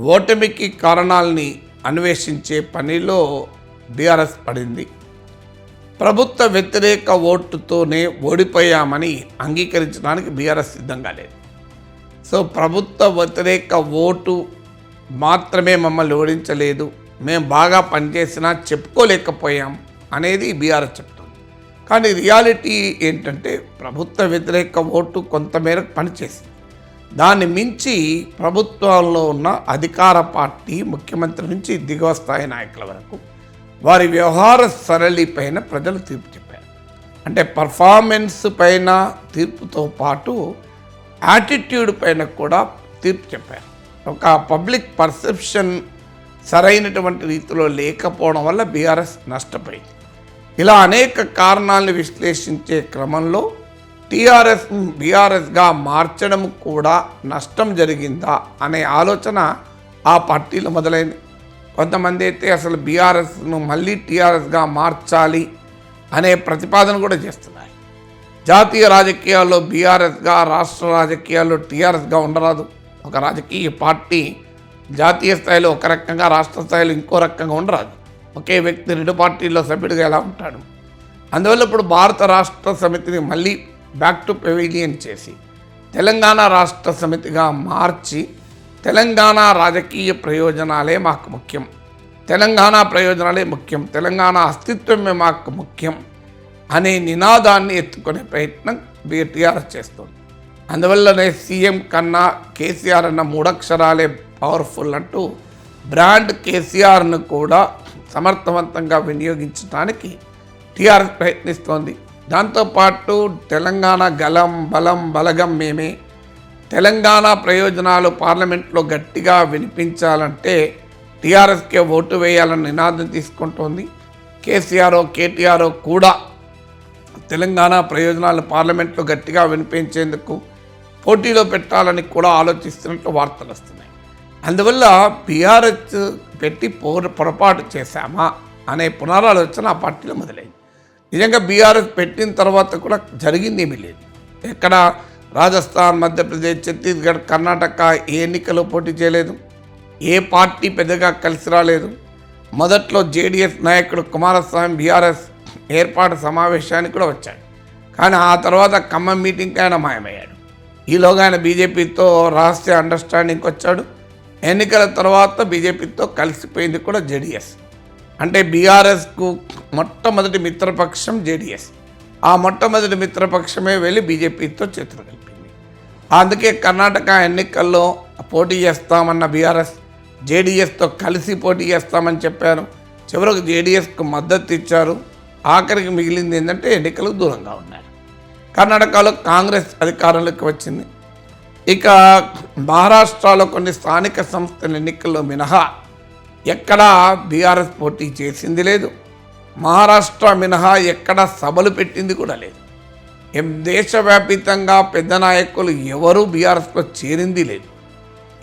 ఓటమికి కారణాలని అన్వేషించే పనిలో బీఆర్ఎస్ పడింది. ప్రభుత్వ వ్యతిరేక ఓటుతోనే ఓడిపోయామని అంగీకరించడానికి బీఆర్ఎస్ సిద్ధంగా లేదు. సో ప్రభుత్వ వ్యతిరేక ఓటు మాత్రమే మమ్మల్ని ఓడించలేదు. మేము బాగా పనిచేసినా చెప్పుకోలేకపోయాం అనేది బీఆర్ఎస్ చెప్తుంది. కానీ రియాలిటీ ఏంటంటే ప్రభుత్వ వ్యతిరేక ఓటు కొంతమేరకు పనిచేసింది. దాన్ని మించి ప్రభుత్వంలో ఉన్న అధికార పార్టీ ముఖ్యమంత్రి నుంచి దిగువ స్థాయి నాయకుల వరకు వారి వ్యవహార సరళి పైన ప్రజలు తీర్పు చెప్పారు. అంటే పర్ఫార్మెన్స్ పైన తీర్పుతో పాటు యాటిట్యూడ్ పైన కూడా తీర్పు చెప్పారు. ఒక పబ్లిక్ పర్సెప్షన్ సరైనటువంటి రీతిలో లేకపోవడం వల్ల బీఆర్ఎస్ నష్టపోయింది. ఇలా అనేక కారణాలను విశ్లేషించే క్రమంలో టీఆర్ఎస్ బీఆర్ఎస్గా మార్చడం కూడా నష్టం జరిగిందా అనే ఆలోచన ఆ పార్టీలో మొదలైంది. కొంతమంది అయితే అసలు బీఆర్ఎస్ను మళ్ళీ టీఆర్ఎస్గా మార్చాలి అనే ప్రతిపాదన కూడా చేస్తున్నారు. జాతీయ రాజకీయాల్లో బీఆర్ఎస్గా రాష్ట్ర రాజకీయాల్లో టీఆర్ఎస్గా ఉండరాదు. ఒక రాజకీయ పార్టీ జాతీయ స్థాయిలో ఒక రకంగా రాష్ట్ర స్థాయిలో ఇంకో రకంగా ఉండరాదు. ఒకే వ్యక్తి రెండు పార్టీల్లో సభ్యుడిగా ఎలా ఉంటాడు? అందువల్ల ఇప్పుడు భారత రాష్ట్ర సమితిని మళ్ళీ బ్యాక్ టు పెవిలియన్ చేసి తెలంగాణ రాష్ట్ర సమితిగా మార్చి తెలంగాణ రాజకీయ ప్రయోజనాలే మాకు ముఖ్యం. తెలంగాణ ప్రయోజనాలే ముఖ్యం. తెలంగాణ అస్తిత్వమే మాకు ముఖ్యం అనే నినాదాన్ని ఎత్తుకునే ప్రయత్నం టీఆర్ఎస్ చేస్తుంది. అందువల్లనే సీఎం కన్నా కేసీఆర్ అన్న మూడక్షరాలే పవర్ఫుల్ అంటూ బ్రాండ్ కేసీఆర్ను కూడా సమర్థవంతంగా వినియోగించడానికి టీఆర్ఎస్ ప్రయత్నిస్తోంది. దాంతోపాటు తెలంగాణ గలం బలం బలగం మేమే తెలంగాణ ప్రయోజనాలు పార్లమెంట్లో గట్టిగా వినిపించాలంటే టీఆర్ఎస్కే ఓటు వేయాలని నినాదం తీసుకుంటోంది. కేసీఆర్ కేటీఆర్ కూడా తెలంగాణ ప్రయోజనాలు పార్లమెంట్లో గట్టిగా వినిపించేందుకు పోటీలో పెట్టాలని కూడా ఆలోచిస్తున్నట్లు వార్తలు వస్తున్నాయి. అందువల్ల బీఆర్ఎస్ పెట్టి పొర పొరపాటు చేశామా అనే పునరాలోచన ఆ పార్టీలో మొదలైంది. నిజంగా బీఆర్ఎస్ పెట్టిన తర్వాత కూడా జరిగింది ఏమీ లేదు. ఎక్కడ రాజస్థాన్ మధ్యప్రదేశ్ ఛత్తీస్గఢ్ కర్ణాటక ఏ ఎన్నికల్లో పోటీ చేయలేదు ఏ పార్టీ పెద్దగా కలిసి రాలేదు. మొదట్లో జేడీఎస్ నాయకుడు కుమారస్వామి బీఆర్ఎస్ ఏర్పాటు సమావేశానికి కూడా వచ్చాడు. కానీ ఆ తర్వాత ఖమ్మం మీటింగ్కి ఆయన మాయమయ్యాడు. ఈలోగా ఆయన బీజేపీతో రహస్య అండర్స్టాండింగ్కి వచ్చాడు. ఎన్నికల తర్వాత బీజేపీతో కలిసిపోయింది కూడా జేడిఎస్. అంటే బీఆర్ఎస్కు మొట్టమొదటి మిత్రపక్షం జేడీఎస్. ఆ మొట్టమొదటి మిత్రపక్షమే వెళ్ళి బీజేపీతో చేతులు కలిపింది. అందుకే కర్ణాటక ఎన్నికల్లో పోటీ చేస్తామన్న బీఆర్ఎస్ జేడీఎస్తో కలిసి పోటీ చేస్తామని చెప్పారు. చివరకు జేడీఎస్కు మద్దతు ఇచ్చారు. ఆఖరికి మిగిలింది ఏంటంటే ఎన్నికలకు దూరంగా ఉన్నారు. కర్ణాటకలో కాంగ్రెస్ అధికారంలోకి వచ్చింది. ఇక మహారాష్ట్రలో కొన్ని స్థానిక సంస్థల ఎన్నికల్లో మినహా ఎక్కడా బీఆర్ఎస్ పోటీ చేసింది లేదు. మహారాష్ట్ర మినహా ఎక్కడ సభలు పెట్టింది కూడా లేదు. ఏం దేశవ్యాపితంగా పెద్ద నాయకులు ఎవరూ బీఆర్ఎస్లో చేరింది లేదు.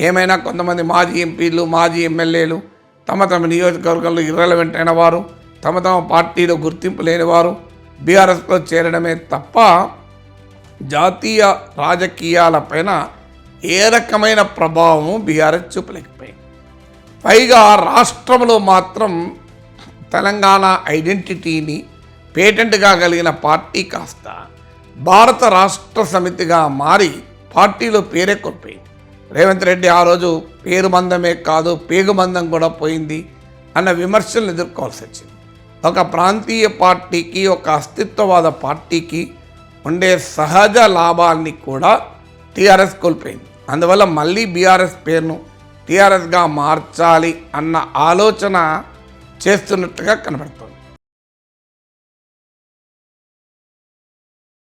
ఏమైనా కొంతమంది మాజీ ఎంపీలు మాజీ ఎమ్మెల్యేలు తమ తమ నియోజకవర్గంలో ఇర్రెలవెంట్ అయిన వారు తమ తమ పార్టీలో గుర్తింపు లేనివారు బీఆర్ఎస్లో చేరడమే తప్ప జాతీయ రాజకీయాలపైన ఏ రకమైన ప్రభావం బీఆర్ఎస్ చూపలేకపోయింది. పైగా రాష్ట్రంలో మాత్రం తెలంగాణ ఐడెంటిటీని పేటెంట్గా కలిగిన పార్టీ కాస్త భారత రాష్ట్ర సమితిగా మారి పార్టీలో పేరే కోల్పోయింది రేవంత్ రెడ్డి ఆ రోజు పేరు మందమే కాదు పేగు మందం కూడా పోయింది అన్న విమర్శలు ఎదుర్కోవాల్సి వచ్చింది. ఒక ప్రాంతీయ పార్టీకి ఒక అస్తిత్వవాద పార్టీకి ఉండే సహజ లాభాల్ని కూడా టీఆర్ఎస్ కోల్పోయింది. అందువల్ల మళ్ళీ బీఆర్ఎస్ పేరును టీఆర్ఎస్గా మార్చాలి అన్న ఆలోచన చేస్తున్నట్టుగా కనబడుతుంది.